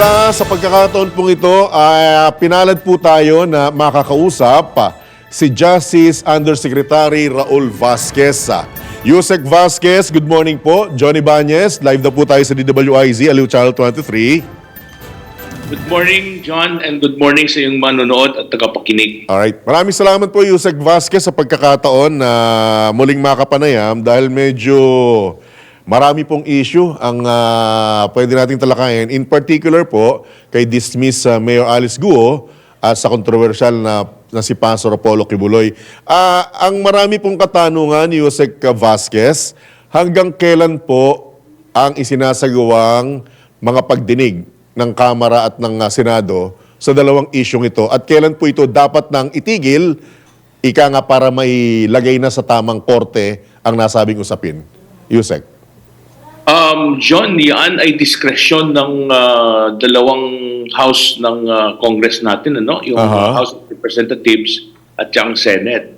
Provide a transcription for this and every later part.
Samantala, sa pagkakataon pong ito, ah, pinalad po tayo na makakausap ah, si Justice Undersecretary Raul Vasquez. Ah, Yusek Vasquez, good morning po. Johnny Banyes, live na po tayo sa DWIZ, Aliw Channel 23. Good morning, John, and good morning sa iyong manonood at tagapakinig. Alright, maraming salamat po Yusek Vasquez sa pagkakataon na muling makapanayam dahil medyo marami pong issue ang ah, pwede nating talakayin. In particular po, kay dismiss ah, Mayor Alice Guo at sa kontrobersyal na, na si Pastor Apollo Kibuloy. Ah, ang marami pong katanungan, Yusek Vasquez, hanggang kailan po ang isinasagawang mga pagdinig ng Kamara at ng ah, Senado sa dalawang isyong ito at kailan po ito dapat nang itigil ika nga para may lagay na sa tamang korte ang nasabing usapin. Yusek. Um, John, yan ay diskresyon ng ah, dalawang house ng ah, Congress natin, ano? yung ah, House of Representatives at yung Senate.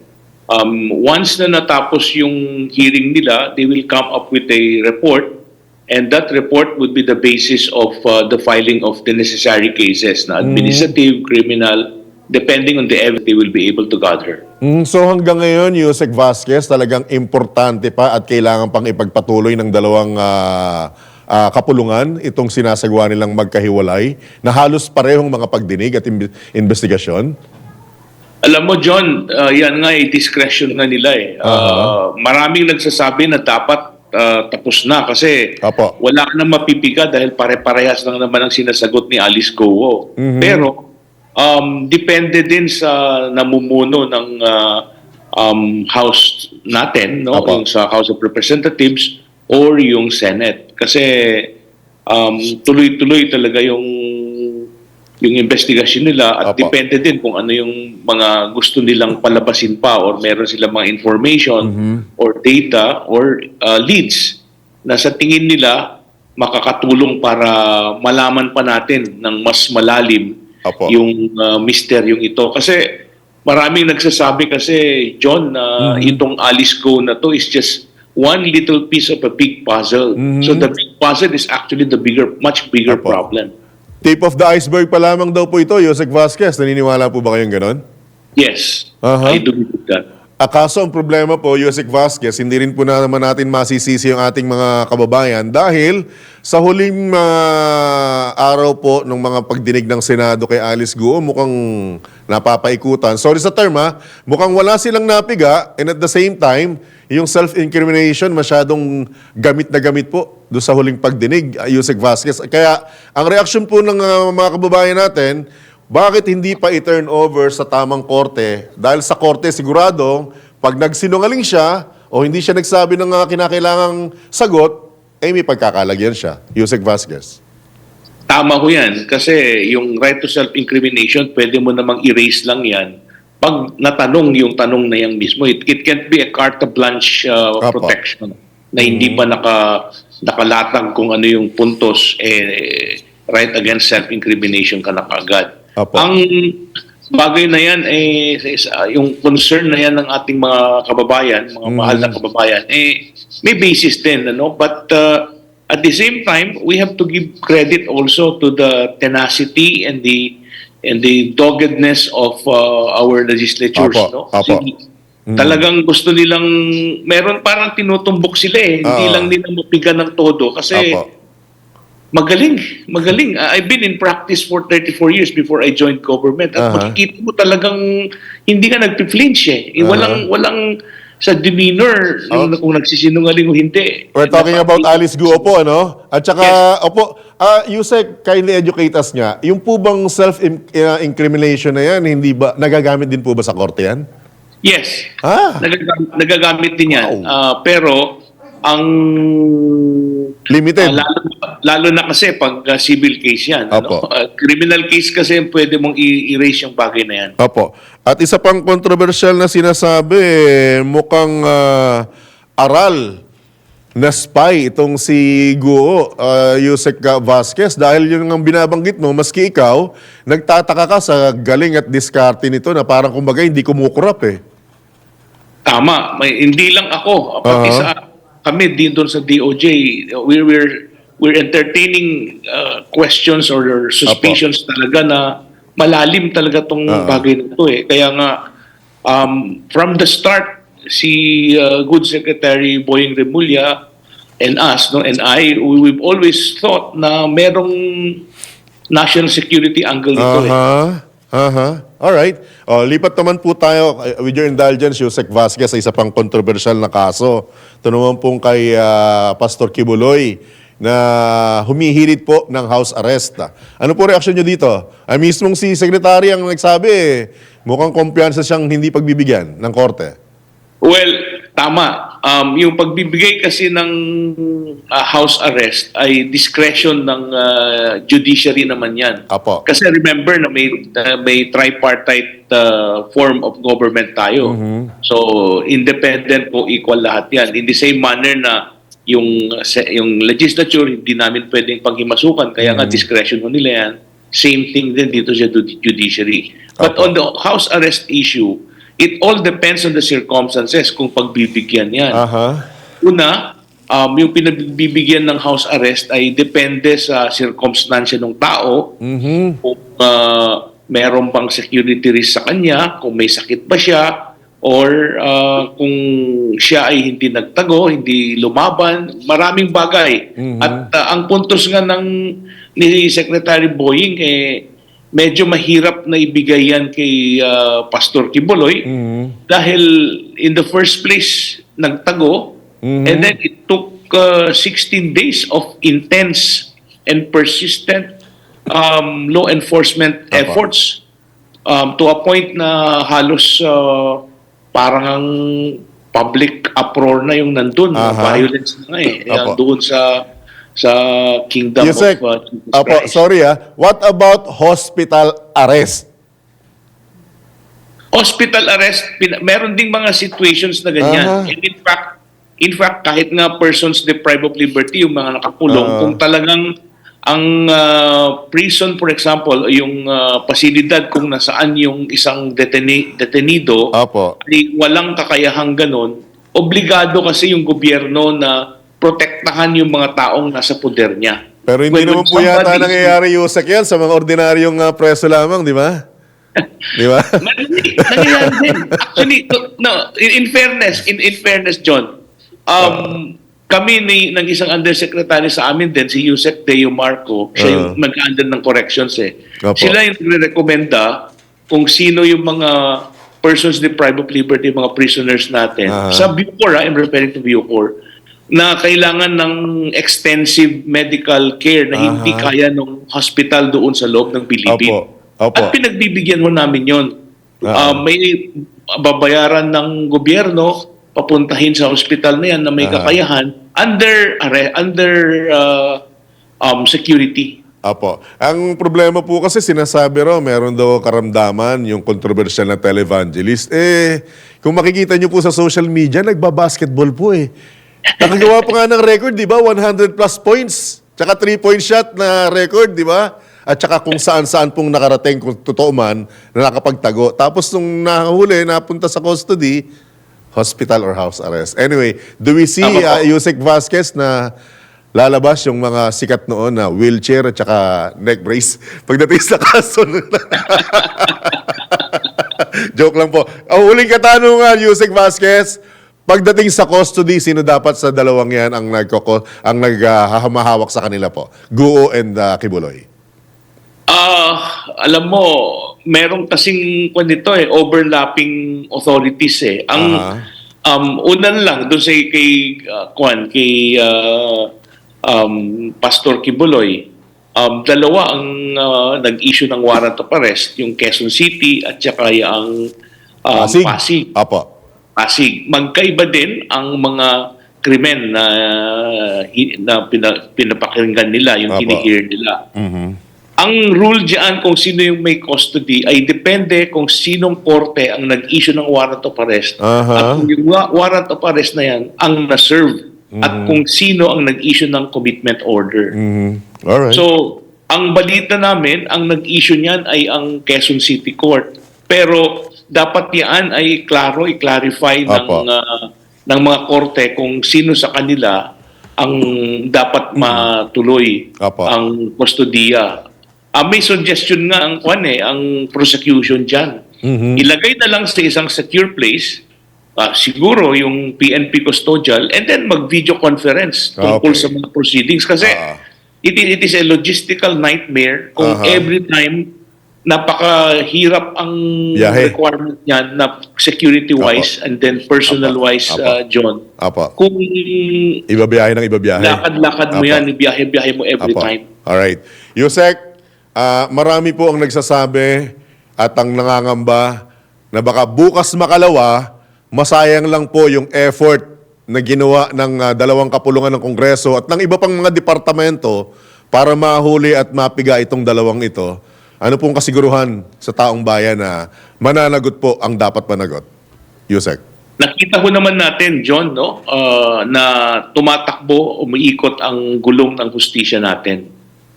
Um, once na natapos yung hearing nila, they will come up with a report and that report would be the basis of ah, the filing of the necessary cases na administrative, criminal, depending on the evidence they will be able to gather. Mm, so hanggang ngayon, Yusek Vasquez, talagang importante pa at kailangan pang ipagpatuloy ng dalawang ah, ah, kapulungan itong sinasagawa nilang magkahiwalay na halos parehong mga pagdinig at imbi- investigasyon. Alam mo, John, uh, yan nga ay discretion nga nila eh. Uh, Maraming nagsasabi na dapat uh, tapos na kasi Apo. wala na mapipiga dahil pare-parehas lang naman ang sinasagot ni Alice Gowo. Pero um, depende din sa namumuno ng uh, um, House natin, no? Apo. yung sa House of Representatives or yung Senate. Kasi um, tuloy-tuloy talaga yung yung investigasyon nila at Apo. depende din kung ano yung mga gusto nilang palabasin pa or meron silang mga information or data or uh, leads na sa tingin nila makakatulong para malaman pa natin ng mas malalim Apo. yung uh, misteryong ito. Kasi maraming nagsasabi kasi, John, na itong Alice Go na to is just one little piece of a big puzzle. So the big puzzle is actually the bigger, much bigger Apo. problem. Tip of the iceberg pa lamang daw po ito, Yusek Vasquez. Naniniwala po ba kayong ganon? Yes, Aha. I do believe that. Akaso ang problema po, Yusek Vasquez, hindi rin po na naman natin masisisi yung ating mga kababayan dahil sa huling mga araw po ng mga pagdinig ng Senado kay Alice Guo, mukhang napapaikutan. Sorry sa term ha, mukhang wala silang napiga and at the same time, yung self-incrimination masyadong gamit na gamit po doon sa huling pagdinig, uh, Yusek Vasquez. Kaya ang reaksyon po ng uh, mga kababayan natin, bakit hindi pa i-turn over sa tamang korte? Dahil sa korte, siguradong, pag nagsinungaling siya o hindi siya nagsabi ng uh, kinakailangang sagot, eh may pagkakalagyan siya. Yusek Vasquez. Tama ko yan. Kasi yung right to self-incrimination, pwede mo namang erase lang yan pag natanong yung tanong na yan mismo. It, it can't be a carte blanche uh, protection na hindi pa naka, nakalatag kung ano yung puntos, eh, right against self-incrimination ka na kaagad. Apo. Ang bagay na yan, eh, is- uh, yung concern na yan ng ating mga kababayan, mga mahal na kababayan, eh, may basis din, ano? But uh, at the same time, we have to give credit also to the tenacity and the and the doggedness of uh, our legislatures, Apo, no? apo. Kasi Talagang gusto nilang, meron parang tinutumbok sila eh. Hindi Oo. lang nila mapiga ng todo kasi Apo. Magaling, magaling. Uh, I've been in practice for 34 years before I joined government. At Aha. makikita mo talagang hindi ka nagpi-flinch eh. Eh, Aha. Walang, walang sa demeanor yung, kung nagsisinungaling o hindi. We're talking about Alice Guo po, ano? At saka, opo, ah Yusek, kindly educate us nga, yung po bang self-incrimination na yan, hindi ba, nagagamit din po ba sa korte yan? Yes. Ah. Nagagamit, nagagamit din yan. Wow. Ah, pero, ang... Limited. ah, lalo, lalo na kasi pag ah, civil case yan. Opo. Ano? Ah, criminal case kasi pwede mong i-erase yung bagay na yan. Opo. At isa pang kontrobersyal na sinasabi, eh, mukhang ah, aral na spy itong si Guo, uh, Yusek Vasquez, dahil yun ang binabanggit mo, maski ikaw, nagtataka ka sa galing at diskarte nito na parang kumbaga hindi kumukurap eh. Tama. May, hindi lang ako. Pati Aha. sa kami din doon sa DOJ, we were we're entertaining uh, questions or suspicions talaga na malalim talaga tong Oo. bagay na to eh. Kaya nga um, from the start si uh, Good Secretary Boying Remulla and us no and I we, we've always thought na merong national security angle dito eh. Aha. Aha. All right. Oh, lipat naman po tayo uh, with your indulgence, Yusek Vasquez, sa isa pang controversial na kaso. Ito naman pong kay ah, Pastor Kibuloy na humihirit po ng house arrest. Ano po reaksyon nyo dito? Ay mismong si Secretary ang nagsabi, eh, mukhang kumpiyansa siyang hindi pagbibigyan ng korte. Well, tama. Um, yung pagbibigay kasi ng uh, house arrest ay discretion ng uh, judiciary naman yan. Apo. Kasi remember na may, uh, may tripartite uh, form of government tayo. So, independent po, equal lahat yan. In the same manner na yung, yung legislature, hindi namin pwedeng panghimasukan. Kaya nga, discretion mo nila yan. Same thing din dito sa judi- judiciary. But Apo. on the house arrest issue, it all depends on the circumstances kung pagbibigyan yan. Aha. Una, um, yung pinagbibigyan ng house arrest ay depende sa circumstansya ng tao, Mhm. kung uh, meron bang security risk sa kanya, kung may sakit ba siya, or uh, kung siya ay hindi nagtago, hindi lumaban, maraming bagay. At uh, ang puntos nga ng ni Secretary Boying eh medyo mahirap na ibigay yan kay uh, Pastor Kibuloy Mhm. dahil in the first place nagtago Mhm. and then it took uh, 16 days of intense and persistent um, law enforcement Apo. efforts um, to a point na halos uh, parang ang public uproar na yung nandun Aha. violence na eh Apo. Doon sa sa kingdom Yusek, of uh, Jesus apo, Christ. sorry ah. What about hospital arrest? hospital arrest, pin- meron ding mga situations na ganyan. Aha. And in fact, in fact, kahit nga persons deprived of liberty, yung mga nakakulong, Ah. kung talagang ang ah, prison, for example, yung ah, pasilidad kung nasaan yung isang deteni- detenido, Apo. ay walang kakayahang ganun, obligado kasi yung gobyerno na protektahan yung mga taong nasa poder niya. Pero hindi When- naman po yata nangyayari Yusek yan sa mga ordinaryong ah, preso lamang, di ba? di ba? Nangyayari din. Actually, to- no, in, in fairness, in, in fairness, John, um, kami ni, ng isang undersecretary sa amin din, si Yusek Deo Marco, siya yung Ah. mag-under ng corrections eh. Opo. Sila yung nagre-recommenda kung sino yung mga persons deprived of liberty, mga prisoners natin. Ah. Sa Bucor, ah, I'm referring to Bucor, na kailangan ng extensive medical care na hindi Aha. kaya ng hospital doon sa loob ng Philippines. Opo. Opo. At pinagbibigyan mo namin yon. Ah. Uh, may babayaran ng gobyerno papuntahin sa ospital na yan na may Ah. kakayahan under are- under uh, um, security. Apo. Ang problema po kasi sinasabi raw, meron daw karamdaman yung controversial na televangelist. Eh, kung makikita nyo po sa social media, nagbabasketball po eh. Nakagawa pa nga ng record, di ba? 100 plus points. Tsaka 3-point shot na record, di ba? At tsaka kung saan-saan pong nakarating, kung totoo man, na nakapagtago. Tapos nung nahuli, napunta sa custody, hospital or house arrest. Anyway, do we see uh, Yusek Vasquez na lalabas yung mga sikat noon na wheelchair at saka neck brace pagdating sa kaso. Joke lang po. Ang huling katanungan, Yusek Vasquez, pagdating sa custody, sino dapat sa dalawang yan ang nagkoko, ang naghahawak sa kanila po? Guo and uh, Kibuloy. Ah, alam mo, merong kasing kwan nito eh, overlapping authorities eh. Ang Aha. um unan lang doon sa kay uh, kwan kay uh, um, Pastor Kibuloy. Um, dalawa ang uh, nag-issue ng warrant of arrest, yung Quezon City at saka yung um, Pasig. Apo. Pasig. Magkaiba din ang mga krimen na, na pina, pinapakinggan nila, yung Apo. hinihear nila. Mhm. Ang rule diyan kung sino yung may custody ay depende kung sinong korte ang nag-issue ng warrant of arrest. Aha. At kung yung wa- warrant of arrest na yan ang na-serve. At kung sino ang nag-issue ng commitment order. Mhm. Alright. So, ang balita namin, ang nag-issue niyan ay ang Quezon City Court. Pero dapat yan ay klaro, i-clarify ng, Apo. ah, ng mga korte kung sino sa kanila ang dapat matuloy Apo. ang kustodiya. Ah, may suggestion nga ang kwan eh, ang prosecution diyan. Mhm. Ilagay na lang sa isang secure place ah, siguro yung PNP custodial and then mag-video conference tungkol Okay. sa mga proceedings kasi Ah. it, it is a logistical nightmare kung Aha. every time napakahirap ang Biyahe. requirement niyan na security-wise and then personal-wise, Apo. uh, John. Apo. Kung Ibabiyahe ng ibabiyahe. lakad-lakad mo Apo. yan, biyahe-biyahe mo every Apo. time. Alright. Yusek, ah, marami po ang nagsasabi at ang nangangamba na baka bukas makalawa, masayang lang po yung effort na ginawa ng ah, dalawang kapulungan ng Kongreso at ng iba pang mga departamento para mahuli at mapiga itong dalawang ito. Ano pong kasiguruhan sa taong bayan na mananagot po ang dapat managot? Yusek. Nakita ko naman natin, John, no, uh, na tumatakbo, umiikot ang gulong ng hustisya natin.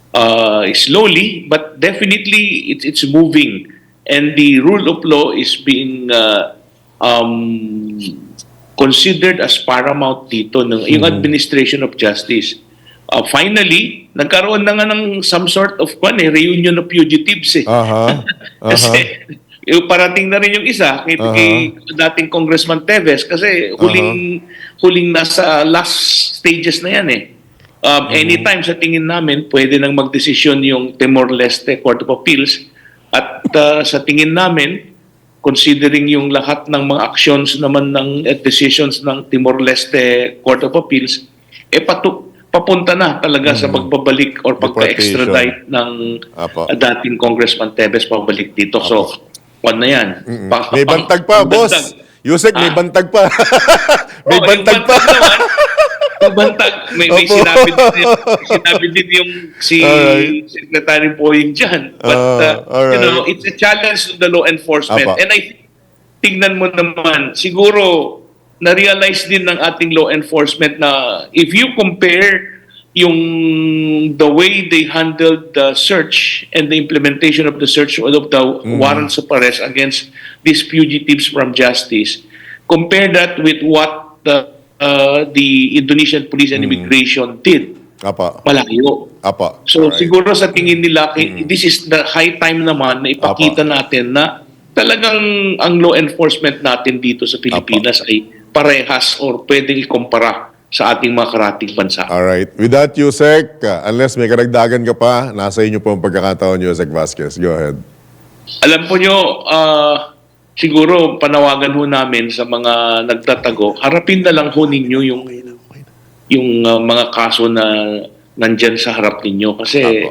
Uh, slowly, but definitely it's it's moving. And the rule of law is being uh, um, considered as paramount dito ng yung administration of justice. Uh, finally, nagkaroon na nga ng some sort of kwan, eh, reunion of fugitives eh. Aha. Kasi yung parating na rin yung isa kay, Aha. kay dating Congressman Teves kasi huling huling nasa last stages na yan eh. Um, Anytime sa tingin namin, pwede nang magdesisyon yung Timor-Leste Court of Appeals at uh, sa tingin namin, considering yung lahat ng mga actions naman ng at decisions ng Timor-Leste Court of Appeals, eh patu papunta na talaga sa pagbabalik or pagpa-extradite ng Apo. uh, dating Congressman Tevez pabalik dito. So, kwan na yan. Pa- May bantag pa, boss. bantag. Yusek, may Ah. bantag pa. may Oo, bantag pa. naman, bantag, may, may Opo. sinabi din, sinabi din yung si Alright. Secretary Poying dyan. But, Ah, uh, you know, it's a challenge to the law enforcement. Apa. And I think, tignan mo naman, siguro, na-realize din ng ating law enforcement na if you compare yung the way they handled the search and the implementation of the search of the warrants of arrest against these fugitives from justice, compare that with what the, uh, the Indonesian police and immigration did. Apa. Malayo. Apa. So Alright. siguro sa tingin nila, eh, this is the high time naman na ipakita natin na talagang ang law enforcement natin dito sa Pilipinas ay parehas or pwedeng ikumpara sa ating mga karating bansa. Alright. With that, Yusek, uh, unless may karagdagan ka pa, nasa inyo po ang pagkakataon, Yusek Vasquez. Go ahead. Alam po nyo, ah, siguro panawagan ho namin sa mga nagtatago, harapin na lang ho ninyo yung yung ah, mga kaso na nandyan sa harap ninyo kasi Apo.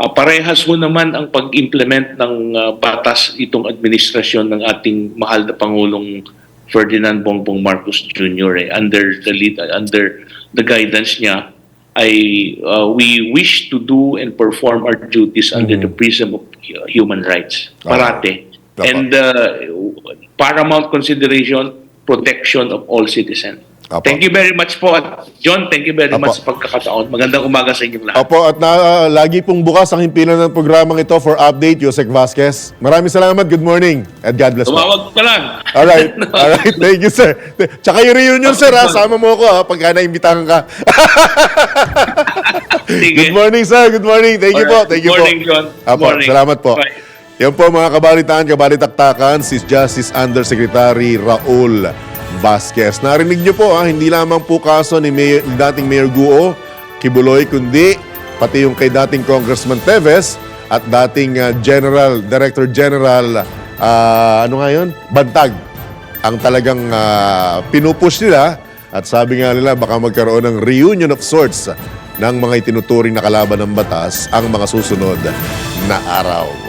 ah, parehas ho naman ang pag-implement ng ah, batas itong administrasyon ng ating mahal na Pangulong Ferdinand Bongbong Marcos Jr. eh, under the lead, under the guidance niya ay uh, we wish to do and perform our duties under the prism of uh, human rights. Parate. Dapat. And uh, paramount consideration, protection of all citizens. Apo. Thank you very much po. At John, thank you very Apo. much sa pagkakataon. Magandang umaga sa inyong lahat. Opo, at na, uh, lagi pong bukas ang himpilan ng programang ito for update, Yusek Vasquez. Maraming salamat. Good morning. And God bless po. Tumawag ka lang. Alright. Alright. Thank you, sir. Tsaka yung reunion, sir, ha? Sama mo ako, ha? Pagka naimbitahan ka. Good morning, sir. Good morning. Thank you po. Thank you Good morning, po. John. Good Apo, morning. salamat po. Bye. Yan po mga kabalitaan, kabalitaktakan, si Justice Undersecretary Raul Vasquez. Narinig niyo po, ha? hindi lamang po kaso ni, Mayor, dating Mayor Guo, Kibuloy, kundi pati yung kay dating Congressman Teves at dating ah, General, Director General, ah, ano nga yun? Bantag ang talagang ah, pinupush nila at sabi nga nila baka magkaroon ng reunion of sorts ng mga itinuturing na kalaban ng batas ang mga susunod na araw.